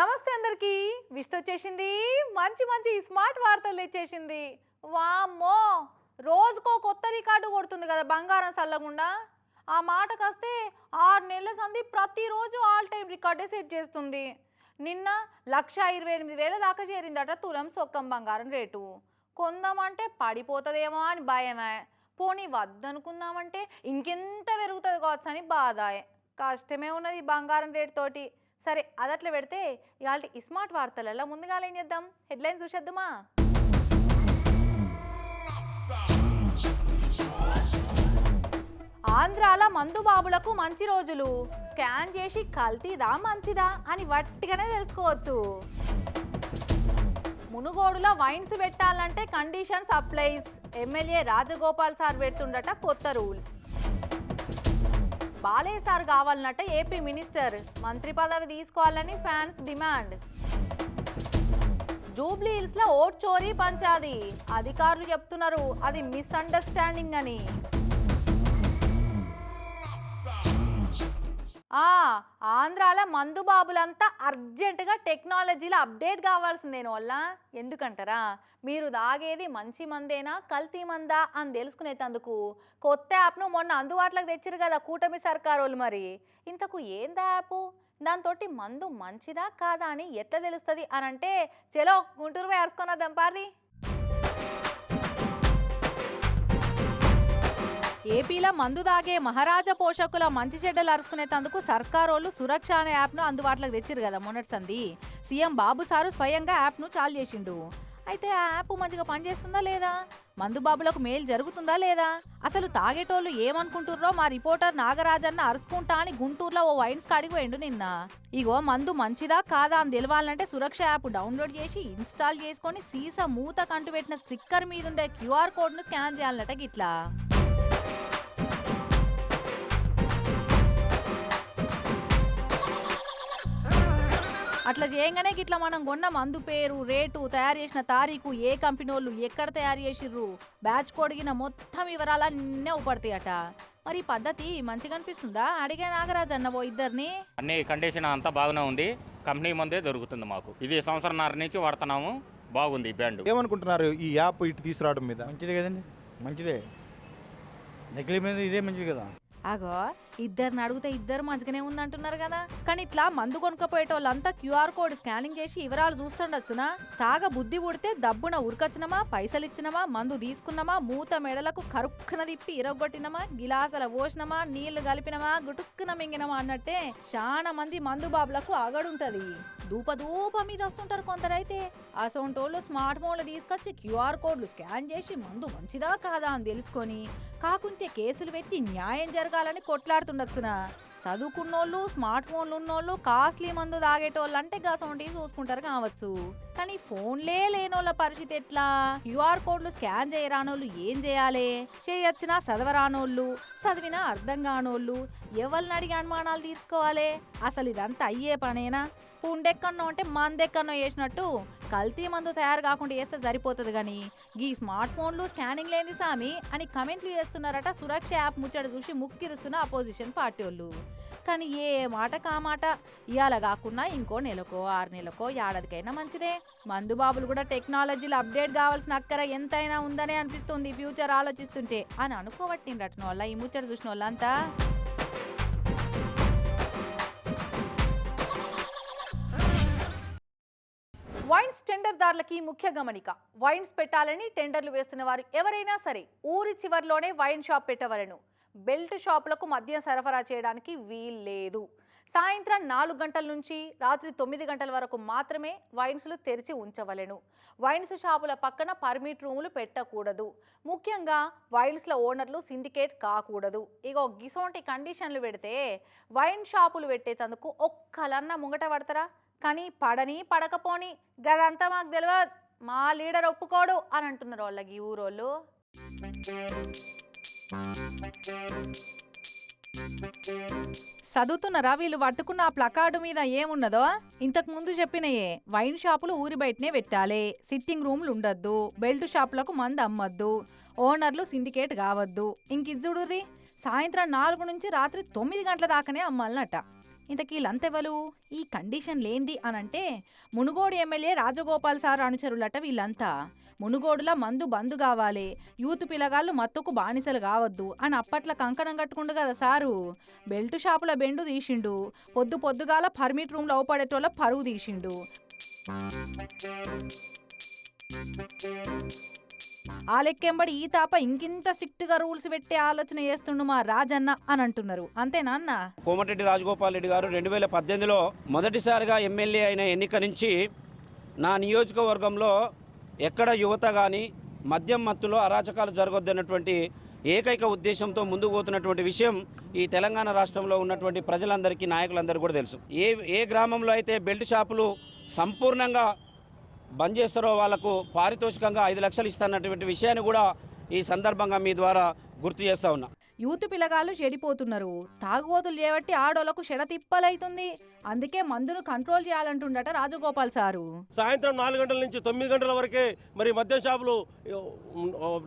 నమస్తే అందరికి. విష్ణు వచ్చేసింది. మంచి మంచి స్మార్ట్ వార్తలు ఇచ్చేసింది. వామ్మో! రోజుకో కొత్త రికార్డు కొడుతుంది కదా బంగారం చల్లకుండా ఆ మాటకొస్తే ఆరు నెలల సంది ప్రతిరోజు ఆల్ టైం రికార్డే సెట్ చేస్తుంది. నిన్న లక్ష ఇరవై ఎనిమిది వేల దాకా చేరిందట తులం సొక్కం బంగారం రేటు. కొందామంటే పడిపోతుందేమో అని భయమే. పోనీ వద్దనుకుందామంటే ఇంకెంత పెరుగుతుంది కావచ్చు అని బాధ కష్టమే ఉన్నది బంగారం రేటు తోటి సరే అదట్లా పెడితే ఇవాళ స్మార్ట్ వార్తలలో ముందుగా ఏం చేద్దాం? హెడ్లైన్స్ చూసేద్దామా? ఆంధ్రాల మందు బాబులకు మంచి రోజులు. స్కాన్ చేసి కల్తీదా మంచిదా అని వట్టిగానే తెలుసుకోవచ్చు. మునుగోడులో వైన్స్ పెట్టాలంటే conditions applies MLA Rajagopal sir పెడుతుండట కొత్త రూల్స్. బాలయ్య సార్ కావాలన్నట్ట ఏపీ మినిస్టర్ మంత్రి పదవి తీసుకోవాలని ఫ్యాన్స్ డిమాండ్. జూబ్లీ హిల్స్లో ఓట్ చోరీ పంచాది. అధికారులు చెప్తున్నారు అది మిస్అండర్స్టాండింగ్ అని. ఆంధ్రాల మందు బాబులంతా అర్జెంటుగా టెక్నాలజీలో అప్డేట్ కావాల్సిందేను వల్ల ఎందుకంటారా? మీరు దాగేది మంచి మందేనా కల్తీ మందా అని తెలుసుకునేటందుకు కొత్త యాప్ను మొన్న అందుబాటులోకి తెచ్చారు కదా కూటమి సర్కారు మరి. ఇంతకు ఏందా యాప్? దాంతో మందు మంచిదా కాదా అని ఎట్లా తెలుస్తుంది అని అంటే చలో గుంటూరు పోయి అరుచుకున్నదాం పారి ఏపీలో మందు దాగే మహారాజా పోషకుల మంచి చెడ్డలు అరుచుకునేందుకు సర్కారోళ్ళు సురక్ష అనే యాప్ను అందుబాటులోకి తెచ్చారు కదా మొన్నటి సంది. సీఎం బాబు సారు స్వయంగా యాప్ను చాలు చేసిండు. అయితే ఆ యాప్ మంచిగా పనిచేస్తుందా లేదా? మందు బాబులకు మేలు జరుగుతుందా లేదా? అసలు తాగేటోళ్ళు ఏమనుకుంటుర్రో మా రిపోర్టర్ నాగరాజన్న అరుచుకుంటా అని గుంటూరులో ఓ వైన్స్ కాడికి పోయిండు నిన్న. ఇగో మందు మంచిదా కాదా అని తెలవాలంటే సురక్ష యాప్ డౌన్లోడ్ చేసి ఇన్స్టాల్ చేసుకొని సీసా మూత కంటు పెట్టిన స్టిక్కర్ మీద ఉండే క్యూఆర్ కోడ్ను స్కాన్ చేయాలన్నట గిట్లా. అట్లా చేయంగానే గిట్లా మనం కొన్న. మందు పేరు రేటు తయారు చేసిన తారీఖు ఏ కంపెనీ వాళ్ళు ఎక్కడ తయారు చేసిర్రు బ్యాచ్ కొడిగిన మొత్తం వివరాలు అన్నీ ఉపడతాయట మరి ఈ పద్ధతి మంచిగా అనిపిస్తుందా? అడిగే నాగరాజ్ అన్న ఓ ఇద్దరిని. అన్ని కండిషన్ అంతా బాగానే ఉంది. కంపెనీ ముందే దొరుకుతుంది మాకు. ఇది సంవత్సరంన్నర నుంచి వాడుతున్నాము. బాగుంది ఈ బ్యాండ్ ఏమనుకుంటున్నారు ఈ యాప్ ఇటు తీసుకురావడం మీద? మంచిదే కదండి. మంచిదే. నకిలీ మీద ఇదే మంచిది కదా. అగో ఇద్దరిని అడిగితే ఇద్దరు మంచిగానే ఉందంటున్నారు కదా. కానీ ఇట్లా మందు కొనుక్కపోయేటోళ్ళంతా క్యూఆర్ కోడ్ స్కానింగ్ చేసి వివరాలు చూస్తుండొచ్చునా? తాగ బుద్ధి పుడితే దబ్బున ఉరకొచ్చినమా పైసలు ఇచ్చినమా మందు తీసుకున్నామా మూత మెడలకు కరుక్కున తిప్పి ఇరగొట్టినమా గిలాసల పోసినమా నీళ్ళు కలిపినమా గుటుక్కున మింగినమా అన్నట్టే చాలా మంది మందు బాబులకు అగడుంటది. దూప దూప మీద వస్తుంటారు కొందరైతే. అసొంటోళ్ళు స్మార్ట్ ఫోన్లు తీసుకొచ్చి క్యూఆర్ కోడ్లు స్కాన్ చేసి మందు మంచిదా కాదా అని తెలుసుకొని కాకుంటే కేసులు పెట్టి న్యాయం జరగాలని కొట్లాడుతుండొచ్చునా చదువుకున్నోళ్ళు స్మార్ట్ ఫోన్లు ఉన్నోళ్ళు కాస్ట్లీ మందు తాగేటోళ్ళు అంటే గసొంటివి చూసుకుంటారు కావచ్చు. కానీ ఫోన్లే లేనోళ్ళ పరిస్థితి ఎట్లా? క్యూఆర్ కోడ్లు స్కాన్ చేయరానోళ్ళు ఏం చేయాలి? చేయొచ్చినా చదవరానోళ్ళు చదివినా అర్థం కానోళ్ళు ఎవరిని అడిగి అనుమానాలు తీసుకోవాలి? అసలు ఇదంతా అయ్యే పనేనా? పుండెక్కన్నో అంటే మందెక్కన్నో వేసినట్టు కల్తీ మందు తయారు కాకుండా వేస్తే సరిపోతుంది కానీ ఈ స్మార్ట్ ఫోన్లు స్కానింగ్ లేని సామి అని కమెంట్లు చేస్తున్నారట సురక్ష యాప్ ముచ్చట చూసి ముక్కిరుస్తున్న అపోజిషన్ పార్టీ వాళ్ళు. కానీ ఏ మాట కామాట ఇవాళ కాకుండా ఇంకో నెలకో ఆరు నెలకో ఏడాదికైనా మంచిదే. మందు బాబులు కూడా టెక్నాలజీలో అప్డేట్ కావాల్సిన అక్కర ఎంతైనా ఉందనే అనిపిస్తుంది ఫ్యూచర్ ఆలోచిస్తుంటే అని అనుకోబట్టిండ్రట్న వల్ల ఈ ముచ్చట చూసిన వాళ్ళంతా. వైన్స్ టెండర్దారులకి ముఖ్య గమనిక. వైన్స్ పెట్టాలని టెండర్లు వేస్తున్న వారు ఎవరైనా సరే ఊరి చివర్లోనే వైన్ షాప్ పెట్టవలను. బెల్ట్ షాపులకు మద్యం సరఫరా చేయడానికి వీల్లేదు. సాయంత్రం నాలుగు గంటల నుంచి రాత్రి తొమ్మిది గంటల వరకు మాత్రమే వైన్స్లు తెరిచి ఉంచవలెను. వైన్స్ షాపుల పక్కన పర్మిట్ రూములు పెట్టకూడదు. ముఖ్యంగా వైన్స్ల ఓనర్లు సిండికేట్ కాకూడదు. ఇగో గిసోంటి కండిషన్లు పెడితే వైన్ షాపులు పెట్టేటందుకు ఒక్కలన్న ముంగట పడతారా? కానీ పడని పడకపోని గదంతా మాకు తెలియదు మా లీడర్ ఒప్పుకోడు అని అంటున్నారు వాళ్ళకి ఈ ఊరోళ్ళు. చదువుతున్నారా వీళ్ళు పట్టుకున్న ఆ ప్లకార్డు మీద ఏమున్నదో? ఇంతకు ముందు చెప్పినయే. వైన్ షాపులు ఊరి బయటనే పెట్టాలి. సిట్టింగ్ రూమ్లు ఉండొద్దు. బెల్ట్ షాపులకు మంది అమ్మొద్దు. ఓనర్లు సిండికేట్ కావద్దు. ఇంకిద్దుడుర్రి సాయంత్రం నాలుగు నుంచి రాత్రి తొమ్మిది గంటల దాకానే అమ్మాలన్నట. ఇంతకీ వీళ్ళంతెవలు ఈ కండిషన్ లేంది అనంటే మునుగోడు ఎమ్మెల్యే రాజగోపాల్ సార్ అనుచరులట వీళ్ళంతా. మునుగోడుల మందు బందు కావాలి. యూత్ పిల్లగాళ్ళు మత్తుకు బానిసలు కావద్దు అని అప్పట్లో కంకణం కట్టుకుండు కదా సారు. బెల్ట్ షాపుల బెండు తీసిండు. పొద్దు పొద్దుగాల పర్మిట్ రూమ్లో అవపడేటోళ్ళ పరువు తీసిండు. ఆ లెక్కెంబడి ఈ తాప ఇంకింత స్ట్రిక్ట్గా రూల్స్ పెట్టే ఆలోచన చేస్తుండు మా రాజన్న అని అంటున్నారు. అంతేనా అన్న? కోమటిరెడ్డి రాజగోపాల్ రెడ్డి గారు రెండు వేల పద్దెనిమిదిలో మొదటిసారిగా ఎమ్మెల్యే అయిన ఎన్నిక నుంచి నా నియోజకవర్గంలో ఎక్కడ యువత కానీ మద్యం మత్తులో అరాచకాలు జరగొద్దన్నటువంటి ఏకైక ఉద్దేశంతో ముందుకు పోతున్నటువంటి విషయం ఈ తెలంగాణ రాష్ట్రంలో ఉన్నటువంటి ప్రజలందరికీ నాయకులందరికీ కూడా తెలుసు. ఏ ఏ గ్రామంలో అయితే బెల్ట్ షాపులు సంపూర్ణంగా బంద్ చేస్తారో వాళ్ళకు పారితోషికంగా ఐదు లక్షలు ఇస్తున్నటువంటి విషయాన్ని కూడా ఈ సందర్భంగా మీ ద్వారా గుర్తు చేస్తా ఉన్నా. యూత్ పిల్లగాళ్ళు చెడిపోతున్నారు. తాగుబోతులు చేయబట్టి ఆడోళ్ళకు షెడ తిప్పలైతుంది అందుకే మందును కంట్రోల్ చేయాలంటుండట రాజగోపాల్ సారు. సాయంత్రం నాలుగు గంటల నుంచి తొమ్మిది గంటల వరకే మరి మద్యం షాపులు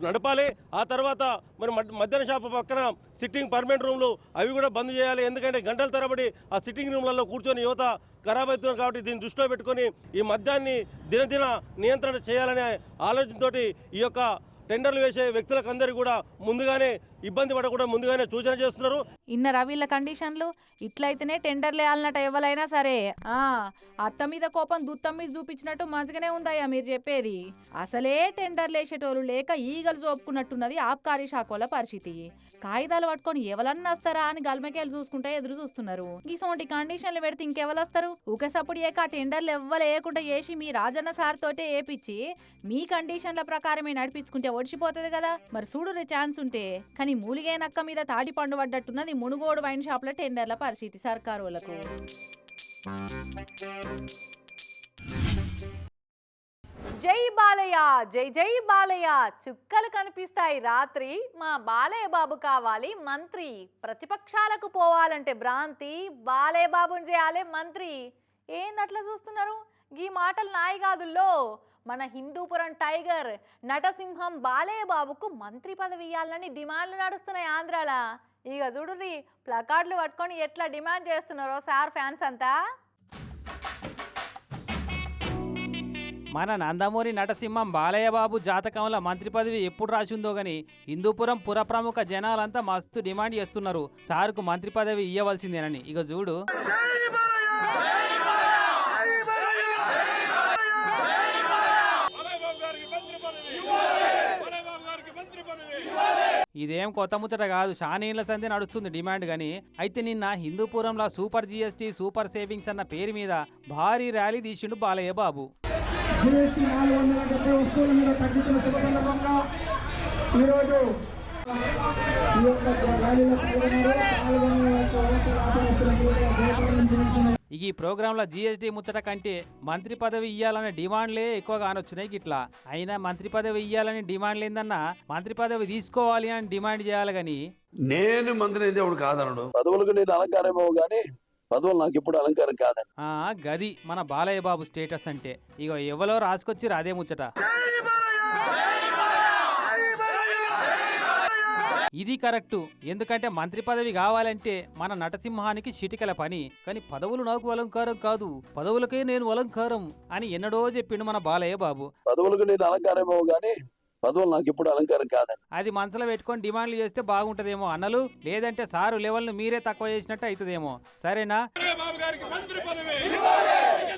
నడపాలి. ఆ తర్వాత మరి మద్- మద్యం షాపు పక్కన సిట్టింగ్ పర్మనెంట్ రూమ్లు అవి కూడా బంద్ చేయాలి. ఎందుకంటే గంటల తరబడి ఆ సిట్టింగ్ రూమ్లలో కూర్చొని యువత ఖరాబ్ అవుతున్నారు కాబట్టి దీన్ని దృష్టిలో పెట్టుకొని ఈ మద్యాన్ని దినదిన నియంత్రణ చేయాలనే ఆలోచనతోటి ఈ యొక్క టెండర్లు వేసే వ్యక్తులకు అందరికీ కూడా ముందుగానే ఇబ్బంది పడకుండా ముందుగానే సూచన చేస్తున్నారు. ఇన్నరా వీళ్ళ కండిషన్లు ఇట్లయితేనే టెండర్లు వేయాలన్నట్టు ఎవరైనా సరే. ఆ అత్త మీద కోపం దుత్తం మీద చూపించినట్టు మంచిగానే ఉందయ్యా మీరు చెప్పేది. అసలే టెండర్లు వేసేటోళ్ళు లేక ఈగలు చూపుకున్నట్టున్నది ఆబ్కారీ శాఖల పరిస్థితి. కాగితాలు పట్టుకొని ఎవరన్నా వస్తారా అని గల్మకేలు చూసుకుంటే ఎదురు చూస్తున్నారు. ఇసోంటి కండిషన్లు పెడితే ఇంకెవరు వస్తారు? ఊకేసప్పుడు ఏక ఆ టెండర్లు ఎవ్వలేయకుండా చేసి మీ రాజన్న సార్ తోటే వేపించి మీ కండిషన్ల ప్రకారమే నడిపించుకుంటే ఒడిచిపోతుంది కదా. మరి చూడు ఛాన్స్ ఉంటే. కానీ మూలిగే నక్క మీద తాడి పండు పడ్డట్టున్నది మునుగోడు వైన్ షాప్ల టెండర్ల పరిస్థితి సర్కారు వాళ్ళకు జై బాలయ్య జై జై బాలయ్య. చుక్కలు కనిపిస్తాయి రాత్రి. మా బాలయ్య బాబు కావాలి మంత్రి. ప్రతిపక్షాలకు పోవాలంటే భ్రాంతి. బాలయ్య బాబుని చేయాలి మంత్రి. ఏందట్లా చూస్తున్నారు? ఈ మాటలు నాయి కాదుల్లో మన హిందూపురం టైగర్ నటసింహం బాలయ్య బాబుకు మంత్రి పదవి ఇవ్వాలని డిమాండ్లు నడుస్తున్నాయి ఆంధ్రాల. ఇక చూడుర్రి ప్లకార్డులు పట్టుకొని ఎట్లా డిమాండ్ చేస్తున్నారో సార్ ఫ్యాన్స్ అంతా? మన నందమూరి నటసింహం బాలయ్యబాబు జాతకంలో మంత్రి పదవి ఎప్పుడు రాసిందో గాని హిందూపురం పుర ప్రముఖ జనాలంతా మస్తు డిమాండ్ చేస్తున్నారు. సార్కు మంత్రి పదవి ఇవ్వవలసిందేనని ఇక చూడు. ఇదేం కొత్త ముచ్చట కాదు. షానీళ్ళ సంధి నడుస్తుంది డిమాండ్ గాని. అయితే నిన్న హిందూపురంలో సూపర్ జిఎస్టీ సూపర్ సేవింగ్స్ అన్న పేరు మీద భారీ ర్యాలీ తీసిండు బాలయ్య బాబు. ఈ యొక్క ర్యాలీలో పాల్గొన్నారు పాల్గొన్న ఇక ఈ ప్రోగ్రాంలో జీఎస్టీ ముచ్చట కంటే మంత్రి పదవి ఇవ్వాలనే డిమాండ్లే ఎక్కువగా అనొచ్చినాయి గిట్లా. అయినా మంత్రి పదవి ఇవ్వాలని డిమాండ్ లేదన్నా మంత్రి పదవి తీసుకోవాలి అని డిమాండ్ చేయాలి కానీ నేను మంత్రి అయితే ఎవడు కాదనడు. పదవులకు నేను అలంకారమేమో కానీ పదవులు నాకు ఎప్పుడు అలంకారం కాదని. ఆ గది మన బాలయ్య బాబు స్టేటస్ అంటే. ఇక ఎవరో రాసుకొచ్చి అదే ముచ్చట. ఇది కరెక్టు. ఎందుకంటే మంత్రి పదవి కావాలంటే మన నటసింహానికి చిటికల పని. కానీ పదవులు నాకు అలంకారం కాదు. పదవులకే నేను అలంకారం అని ఎన్నడో చెప్పిండు మన బాలయ్య బాబు. పదవులకు నేను అలంకారమేమో కానీ పదవులు నాకు ఎప్పుడు అలంకారం కాదని. అది మనసులో పెట్టుకొని డిమాండ్లు చేస్తే బాగుంటదేమో అన్నలు. లేదంటే సారు లెవెల్ను మీరే తక్కువ చేసినట్టు అవుతుందేమో. సరేనా? బాబు గారికి మంత్రి పదవి బాలయ్య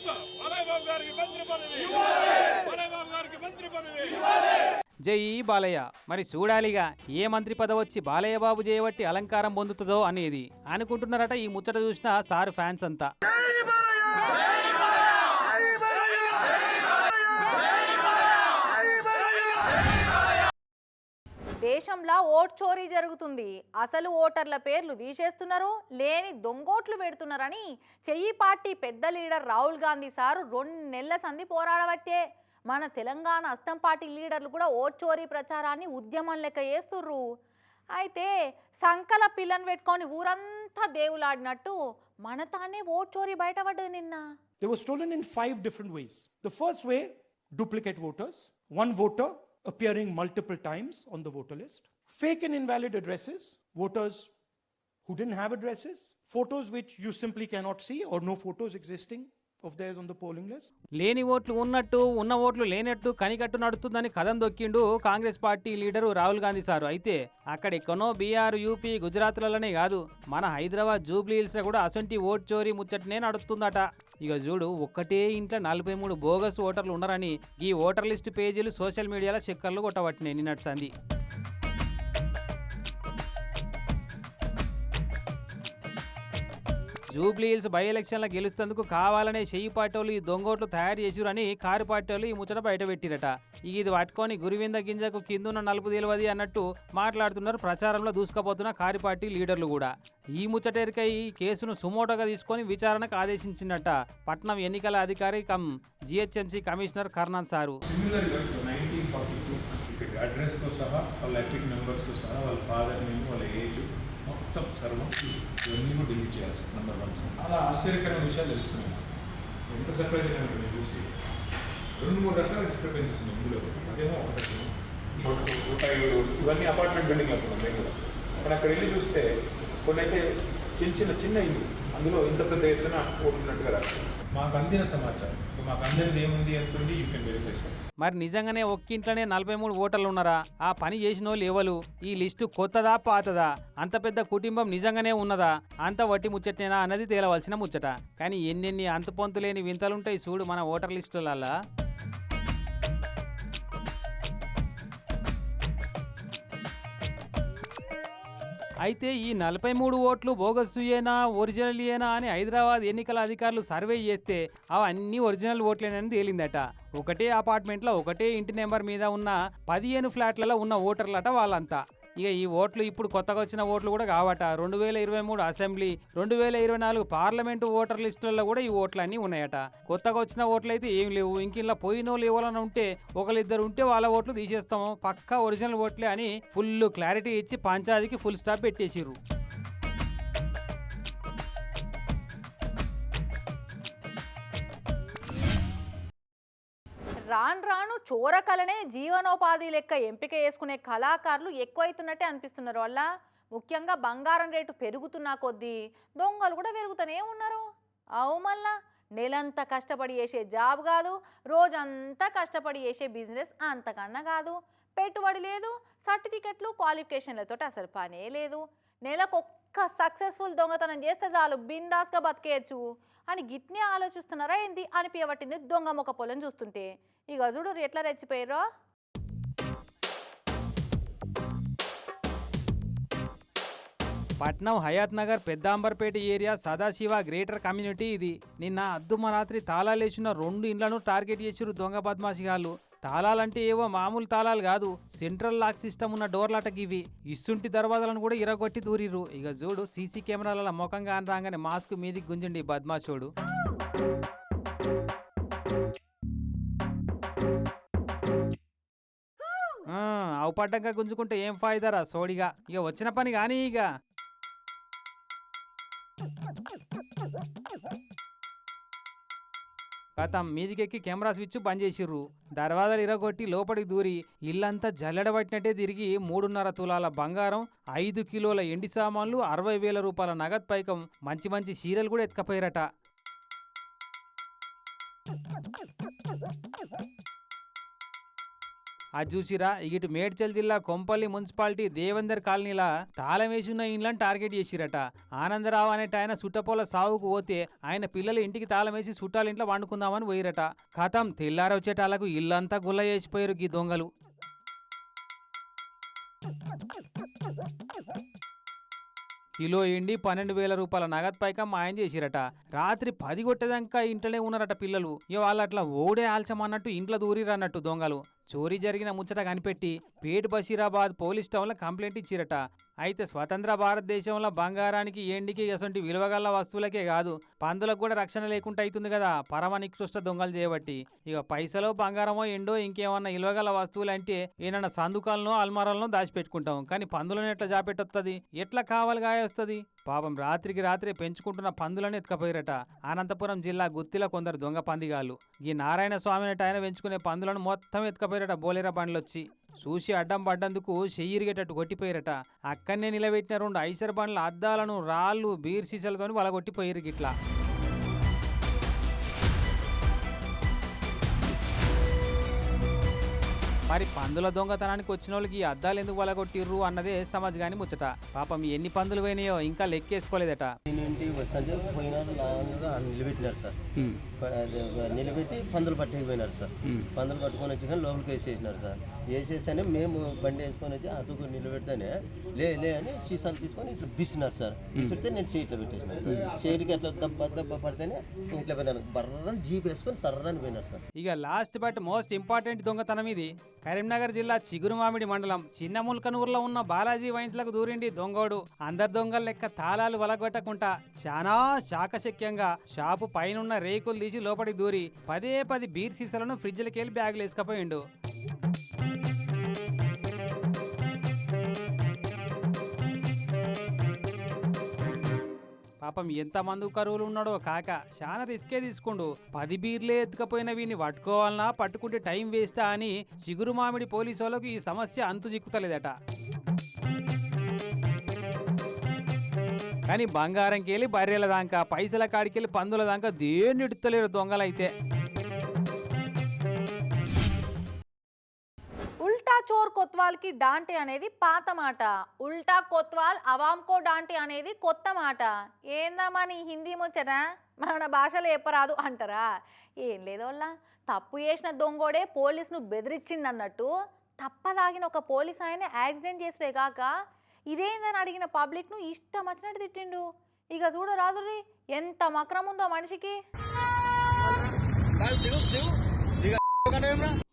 బాబు గారికి మంత్రి పదవి బాలయ్య బాబు గారికి మంత్రి పదవి జై బాలయ్య. మరి చూడాలిగా ఏ మంత్రి పదవి వచ్చి బాలయ్య బాబు చేయబట్టి అలంకారం పొందుతుందో అనేది అనుకుంటున్నారట ఈ ముచ్చట చూసిన సార్ ఫ్యాన్స్ అంతా. దేశంలో ఓట్ చోరీ జరుగుతుంది. అసలు ఓటర్ల పేర్లు తీసేస్తున్నారు లేని దొంగోట్లు పెడుతున్నారని చెయ్యి పార్టీ పెద్ద లీడర్ రాహుల్ గాంధీ సారు రెండు నెలల సంధి పోరాడబట్టే మన తెలంగాణ అస్తం పార్టీ లీడర్లు కూడా ఓట్ చోరీ ప్రచారాన్ని ఉద్యమం లెక్క చేస్తుర్రు అయితే సంకల పిల్లని పెట్టుకొని ఊరంతా దేవులాడినట్టు మన తానే ఓట్ చోరీ బయటపడ్డది నిన్న They were stolen in five different ways. The first way, duplicate voters, one voter appearing multiple times on the voter list, fake and invalid addresses, voters who didn't have addresses, photos which you simply cannot see or no photos existing of theirs on the polling list. లేని ఓట్లు ఉన్నట్టు ఉన్న ఓట్లు లేనట్టు కనికట్టు నడుస్తుందని కథం దొక్కిండు Congress party leader Rahul Gandhi sir. అయితే అక్కడ ఎక్కనో బీఆర్ యూపీ గుజరాత్లలోనే కాదు మన హైదరాబాద్ జూబ్లీ హిల్స్లో కూడా అసొంటి ఓట్ చోరీ ముచ్చటనే నడుస్తుందట. ఇక చూడు ఒక్కటే ఇంట్లో నలభై మూడు బోగస్ ఓటర్లు ఉన్నారని ఈ ఓటర్ లిస్ట్ పేజీలు సోషల్ మీడియాలో చక్కర్లు కొట్టబట్టినాయి నిన్నటి సంది జూబ్లీ హిల్స్ బై ఎలక్షన్లో గెలుస్తేందుకు కావాలనే చెయ్యి పార్టీలు ఈ దొంగోట్లు తయారు చేసిరని కారు పార్టీలు ఈ ముచ్చట బయటపెట్టిరట ఇది పట్టుకొని గురివింద గింజకు కిందున్న నలుపు తెలియదు అన్నట్టు మాట్లాడుతున్నారు. ప్రచారంలో దూసుకుపోతున్న కారు పార్టీ లీడర్లు కూడా. ఈ ముచ్చటేరికై ఈ కేసును సుమోటోగా తీసుకొని విచారణకు ఆదేశించినట్ట పట్నం ఎన్నికల అధికారి cum GHMC commissioner Karnan sir. అడ్రస్తో సహా వాళ్ళ ఎపిక్ నెంబర్స్తో సహా వాళ్ళ ఫాదర్ నేమ్ వాళ్ళ మొత్తం సర్వం ఇవన్నీ కూడా డిలీట్ చేయాల్సి నెంబర్ వన్ అలా ఆశ్చర్యకరమైన విషయాలు తెలుస్తున్నాయి. ఎంత సర్ప్రైజ్ అయినా మీరు చూసి రెండు మూడు రకాల డిస్క్రిపెన్సీస్ ఉన్నాయి ఇందులో. అదేమో ఒకటి ఇవన్నీ అపార్ట్మెంట్ బిల్డింగ్ అనుకున్నాం మేము అక్కడ కానీ అక్కడ వెళ్ళి చూస్తే కొన్ని అయితే చిన్న చిన్న చిన్న ఇల్లు. అందులో ఇంత పెద్ద ఎత్తున ఓటున్నట్టుగా రాస్తారు మాకు అందిన సమాచారం. మాకు అందరిది ఏముంది ఎంతుంది యూ కెన్ వెరిఫై సార్ మరి నిజంగానే ఒక్కింట్లోనే నలభై మూడు ఓటర్లు ఉన్నారా? ఆ పని చేసిన వాళ్ళు ఎవరు? ఈ లిస్టు కొత్తదా పాతదా? అంత పెద్ద కుటుంబం నిజంగానే ఉన్నదా? అంత వట్టి ముచ్చటేనా అన్నది తేలవలసిన ముచ్చట. కానీ ఎన్నెన్ని అంతు లేని వింతలుంటాయి చూడు మన ఓటర్ లిస్టులల్లా. అయితే ఈ నలభై మూడు ఓట్లు బోగస్సుయేనా ఒరిజినల్ ఏనా అని హైదరాబాద్ ఎన్నికల అధికారులు సర్వే చేస్తే అవన్నీ ఒరిజినల్ ఓట్లేనని తేలిందట. ఒకటే అపార్ట్మెంట్లో ఒకటే ఇంటి నెంబర్ మీద ఉన్న పదిహేను ఫ్లాట్లలో ఉన్న ఓటర్లట వాళ్ళంతా. ఇక ఈ ఓట్లు ఇప్పుడు కొత్తగా వచ్చిన ఓట్లు కూడా కావట. రెండు వేల ఇరవై మూడు అసెంబ్లీ రెండు వేల ఇరవై నాలుగు పార్లమెంటు ఓటర్ లిస్టులలో కూడా ఈ ఓట్లు అన్నీ ఉన్నాయట. కొత్తగా వచ్చిన ఓట్లు అయితే ఏం లేవు. ఇంక ఇలా పోయిన వాళ్ళు ఎవరైనా ఉంటే ఒకరిద్దరు ఉంటే వాళ్ళ ఓట్లు తీసేస్తాము పక్కా ఒరిజినల్ ఓట్లే అని ఫుల్ క్లారిటీ ఇచ్చి పంచాయతీకి ఫుల్ స్టాప్ పెట్టేసిరు రాను రాను చోరకలనే జీవనోపాధి లెక్క ఎంపిక చేసుకునే కళాకారులు ఎక్కువైతున్నట్టే అనిపిస్తున్నారు. వల్ల ముఖ్యంగా బంగారం రేటు పెరుగుతున్న కొద్దీ దొంగలు కూడా పెరుగుతూనే ఉన్నారు. అవు మళ్ళా నెలంతా కష్టపడి చేసే జాబ్ కాదు రోజంతా కష్టపడి చేసే బిజినెస్ అంతకన్నా కాదు. పెట్టుబడి లేదు సర్టిఫికెట్లు క్వాలిఫికేషన్లతో అసలు పనే లేదు. నెలకు ఒక్క సక్సెస్ఫుల్ దొంగతనం చేస్తే చాలు బిందాస్గా బతికేయచ్చు. అని గిట్నే ఆలోచిస్తున్నారా ఏంది? అనిపించబట్టింది దొంగ మొక్క పొలం చూస్తుంటే. ఈ చూడు ఎట్లా రెచ్చిపోయారో పట్నం Hayathnagar Peddamberpet area Sadashiva greater community ఇది. నిన్న అద్దుమ రాత్రి తాళాలేసిన రెండు ఇండ్లను టార్గెట్ చేసిరు దొంగ బద్మాషిగాళ్ళు. తాళాలంటే ఏవో మామూలు తాళాలు కాదు. సెంట్రల్ లాక్ సిస్టమ్ ఉన్న డోర్లాటకి ఇవి. ఇస్తుంటి దర్వాజాలను కూడా ఇరగొట్టి దూరిర్రు. ఇక చూడు సీసీ కెమెరాల ముఖంగా అని రాగానే మాస్క్ మీదికి గుంజండి బద్మా బద్మాషోడు. అవుపడ్డంగా గుంజుకుంటే ఏం ఫాయిదారా సోడిగా? ఇక వచ్చిన పని కానీ ఇక కథం మీదికెక్కి కెమెరా స్విచ్ బంద్ చేసిర్రు. దర్వాజాలు ఇరగొట్టి లోపలికి దూరి ఇల్లంతా జల్లెడబట్టినట్టే తిరిగి మూడున్నర తులాల బంగారం ఐదు కిలోల ఎండి సామాన్లు అరవై వేల రూపాయల నగదు పైకం మంచి మంచి చీరలు కూడా ఎత్తుకపోయారట. అది చూసిరా ఇటు మేడ్చల్ జిల్లా కొంపల్లి మున్సిపాలిటీ దేవేందర్ కాలనీలా తాళం ఉన్న ఇండ్లను టార్గెట్ చేసిరట. ఆనందరావు అనేట ఆయన సుట్టపోల సావుకు పోతే ఆయన పిల్లలు ఇంటికి తాళం వేసి ఇంట్లో వండుకుందామని పోయిరట. కథం తెల్లారొచ్చేటాలకు ఇల్లంతా గుల్ల చేసిపోయారు గీ దొంగలు. కిలో ఎండి పన్నెండు వేల రూపాయల నగదు పైకం మాయం చేసిరట. రాత్రి పది కొట్టేదాకా ఇంట్లోనే ఉన్నారట పిల్లలు. ఇవాళ అట్లా ఓడే ఆల్చమన్నట్టు ఇంట్లో దూరిరన్నట్టు దొంగలు. చోరీ జరిగిన ముచ్చట కనిపెట్టి పేట్ బషీరాబాద్ పోలీస్ టౌన్లో కంప్లైంట్ ఇచ్చిరట. అయితే స్వతంత్ర భారతదేశంలో బంగారానికి ఎండికి అసంటి విలువగల వస్తువులకే కాదు పందులకు కూడా రక్షణ లేకుండా అవుతుంది కదా పరమ నికృష్ట దొంగలు చేయబట్టి ఇక పైసలో బంగారమో ఎండో ఇంకేమన్నా విలువగల వస్తువులు అంటే ఏమన్నా సందుకాలను అల్మారాలను దాచిపెట్టుకుంటాం. కానీ పందులను ఎట్లా జాపెట్టొస్తుంది ఎట్లా కావాలి గాయొస్తుంది? పాపం రాత్రికి రాత్రే పెంచుకుంటున్న పందులను ఎత్తుకపోయారట. అనంతపురం జిల్లా గుత్తిలో కొందరు దొంగ పందిగాళ్ళు. ఈ నారాయణ స్వామి ఆయన పెంచుకునే పందులను మొత్తం ఎత్తుకపోయారట బోలేరా బండ్లొచ్చి. చూసి అడ్డం పడ్డందుకు చెయ్యిరిగేటట్టు కొట్టిపోయిరట. అక్కడనే నిలబెట్టిన రెండు ఐసర్ బండ్ల అద్దాలను రాళ్ళు బీర్ సీసాలతో వాళ్ళ కొట్టిపోయారు గిట్లా. మరి పందుల దొంగతనానికి వచ్చిన వాళ్ళకి అద్దాలు ఎందుకు వలగొట్టిర్రు అన్నదే సమాజ్ గాని ముచ్చట. పాపం ఎన్ని పందులు పోయినాయో ఇంకా లెక్కేసుకోలేదట. ఇంటికి వస్తుంటే పోయినారు లాంగ్గా నిలబెట్టినారు సార్. నిలబెట్టి పందులు పట్టేకపోయినారు సార్. పందులు పట్టుకొని వచ్చి కానీ లోపలికి వేసేసినారు సార్. వేసేసానే మేము బండి వేసుకొని వచ్చి అటుకు నిలబెడితేనే లే లే అని సీసాలు తీసుకొని ఇట్లా బిసినారు సార్. బిసిడితే నేను సీట్లో పెట్టేసినాను సార్. సీట్కి అట్లా దెబ్బ దెబ్బ పడితేనే ఇట్లా పోయినాను బర్రని జీప్ వేసుకొని సర్రని పోయినారు సార్. ఇక లాస్ట్ బట్ మోస్ట్ ఇంపార్టెంట్ దొంగతనం ఇది. కరీంనగర్ జిల్లా చిగురుమామిడి మండలం చిన్న ముల్కనూరులో ఉన్న బాలాజీ వైన్స్లకు దూరిండి దొంగోడు. అందరు దొంగల లెక్క తాళాలు వలగొట్టకుండా చాలా శాకశక్యంగా షాపు పైనున్న రేకులు తీసి లోపలికి దూరి పదే పది బీర్ సీసాలను ఫ్రిడ్జ్లకెళ్ళి బ్యాగులు వేసుకపోయిండు. పాపం ఎంత మందు కరువులు ఉన్నాడో కాక చాలా రిస్కే తీసుకుండు. పది బీర్లే ఎత్తుకపోయిన వీని పట్టుకోవాలన్నా పట్టుకుంటే టైం వేస్టా అని చిగురు మామిడి పోలీసు వాళ్ళకు ఈ సమస్య అంతు చిక్కుతలేదట. కానీ బంగారంకి వెళ్ళి బర్రెల దాకా పైసల కాడికెళ్ళి పందుల దాకా దేన్ని ఇడుతలేరు దొంగలైతే. కొత్వాల్కి డాంటే అనేది పాత మాట. ఉల్టా కొత్వాల్ అవామ్కో డాంటే అనేది కొత్త మాట. ఏందమ్మా నీ హిందీ ముచ్చట? మన భాషలో చెప్పరాదు అంటారా? ఏం లేదోళ్ళ తప్పు చేసిన దొంగోడే పోలీసును బెదిరించిండు అన్నట్టు తప్పదాగిన ఒక పోలీస్ ఆయన యాక్సిడెంట్ చేసుడే కాక ఇదేందని అడిగిన పబ్లిక్ను ఇష్టం వచ్చినట్టు తిట్టిండు. ఇక చూడు ఎంత మక్రం ఉందో మనిషికి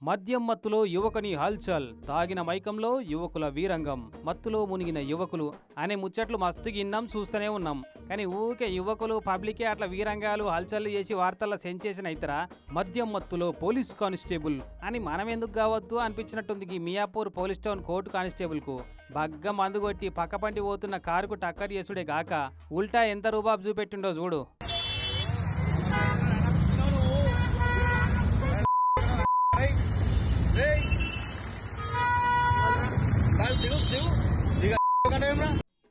మద్యం మత్తులో యువకుని హల్చల్. తాగిన మైకంలో యువకుల వీరంగం. మత్తులో మునిగిన యువకులు. అనే ముచ్చట్లు మస్తు గిన్నాం చూస్తూనే ఉన్నాం. కానీ ఊకే యువకులు పబ్లికే అట్లా వీరంగాలు హల్చల్ చేసి వార్తల్లో సెన్సేషన్ అవుతారా మద్యం మత్తులో పోలీస్ కానిస్టేబుల్. అని మనం ఎందుకు కావద్దు అనిపించినట్టుంది ఈ మియాపూర్ పోలీస్ టౌన్ కోర్టు కానిస్టేబుల్కు. బగ్గ మందు కొట్టి పక్కపంటి పోతున్న కారుకు టక్కర్ చేసుడే గాక. ఉల్టా ఎంత రూబాబు చూపెట్టిండో చూడు.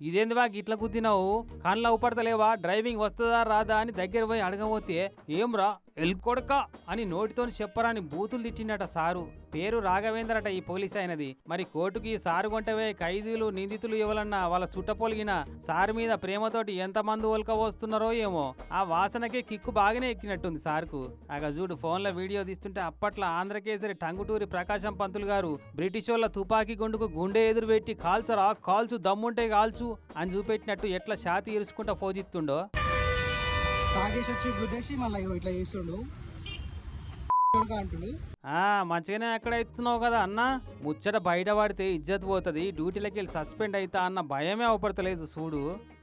ఇదేంది బా ఇట్లా కుద్దినావు కళ్ళ ఊపడతలేవా? డ్రైవింగ్ వస్తుందా రాదా అని దగ్గర పోయి అడగబోతే ఏం రా? ఎల్కొడక అని నోటితో చెప్పరాని బూతులు తిట్టిండట సారు. పేరు రాఘవేంద్ర అట ఈ పోలీస్ అయినది మరి కోర్టుకి సారు కొంటవే ఖైదీలు నిందితులు ఇవ్వాలన్నా వాళ్ళ సుట్టపోలిగిన సారు మీద ప్రేమతోటి ఎంతమంది ఒలక వస్తున్నారో ఏమో. ఆ వాసనకే కిక్కు బాగానే ఎక్కినట్టుంది సార్కు. ఆగ చూడు ఫోన్లో వీడియో తీస్తుంటే అప్పట్లో ఆంధ్రకేసరి టంగుటూరి ప్రకాశం పంతులు గారు బ్రిటిష్ వాళ్ళ తుపాకీ గుండుకు గుండె ఎదురు పెట్టి కాల్చరా కాల్చు దమ్ముంటే కాల్చు అని చూపెట్టినట్టు ఎట్లా షాతి ఇరుచుకుంటా పోజిత్తుండో తాగేసి వచ్చి గుద్దేసి మళ్ళీ ఇట్లా చేస్తుండు. మంచిగానే ఎక్కడ ఎత్తున్నావు కదా అన్న. ముచ్చట బయట పడితే ఇజ్జత్ పోతుంది డ్యూటీలకి వెళ్ళి సస్పెండ్ అవుతా అన్న భయమే అవపడతలేదు చూడు.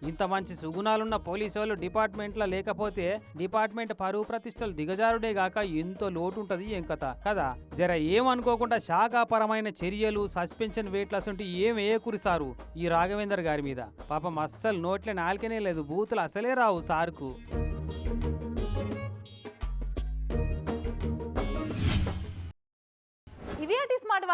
ఇంత మంచి సుగుణాలున్న పోలీసు వాళ్ళు డిపార్ట్మెంట్లో లేకపోతే డిపార్ట్మెంట్ పరువు ప్రతిష్టలు దిగజారుడే గాక ఎంతో లోటు ఉంటుంది ఏం కథ కదా? జర ఏమనుకోకుండా శాఖాపరమైన చర్యలు సస్పెన్షన్ వేట్లస్ ఉంటే ఏం వేయకురిసారు ఈ రాఘవేందర్ గారి మీద? పాపం అస్సలు నోట్లే నాలుకనే లేదు బూతులు అసలే రావు సార్కు.